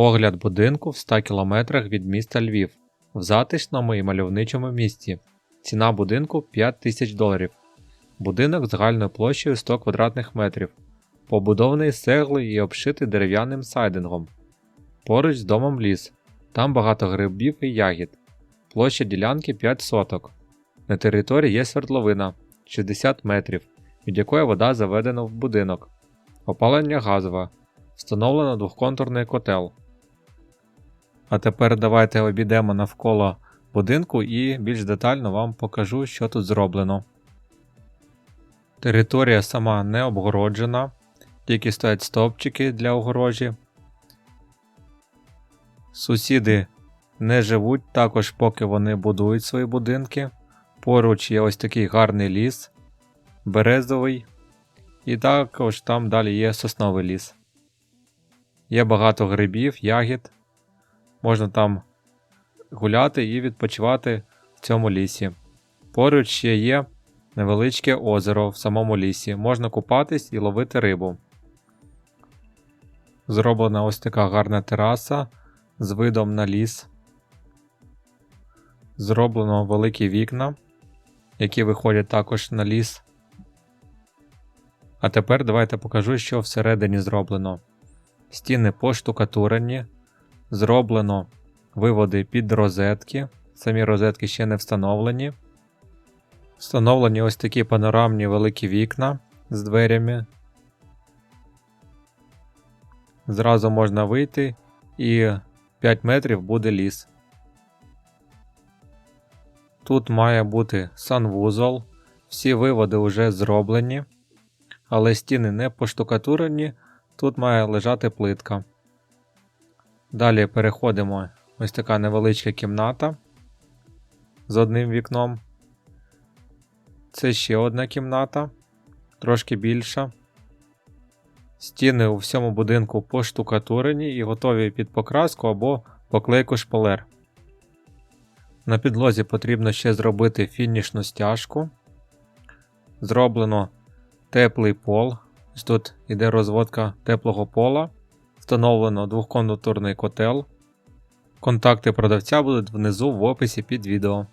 Огляд будинку в 100 км від міста Львів в затишному і мальовничому місті. Ціна будинку 5 тисяч доларів. Будинок загальною площею 100 квадратних метрів, побудований з і обшитий дерев'яним сайдингом. Поруч з домом ліс. Там багато грибів і ягід. Площа ділянки 5 соток. На території є свердловина 60 метрів, від якої вода заведена в будинок. Опалення газове. Встановлено двохконтурний котел. А тепер давайте обійдемо навколо будинку і більш детально вам покажу, що тут зроблено. Територія сама не обгороджена, тільки стоять стовпчики для огорожі. Сусіди не живуть також, поки вони будують свої будинки. Поруч є ось такий гарний ліс, березовий, і також там далі є сосновий ліс. Є багато грибів, ягід. Можна там гуляти і відпочивати в цьому лісі. Поруч ще є невеличке озеро в самому лісі. Можна купатись і ловити рибу. Зроблена ось така гарна тераса з видом на ліс. Зроблено великі вікна, які виходять також на ліс. А тепер давайте покажу, що всередині зроблено. Стіни поштукатурені, зроблено виводи під розетки. Самі розетки ще не встановлені. Встановлені ось такі панорамні великі вікна з дверями. Зразу можна вийти і 5 метрів буде ліс. Тут має бути санвузол. Всі виводи вже зроблені, але стіни не поштукатурені, тут має лежати плитка. Далі переходимо ось така невеличка кімната з одним вікном. Це ще одна кімната, трошки більша. Стіни у всьому будинку поштукатурені і готові під покраску або поклейку шпалер. На підлозі потрібно ще зробити фінішну стяжку. Зроблено теплий пол. Ось Тут йде розводка теплого пола. Встановлено двохконтурний котел. Контакти продавця будуть внизу в описі під відео.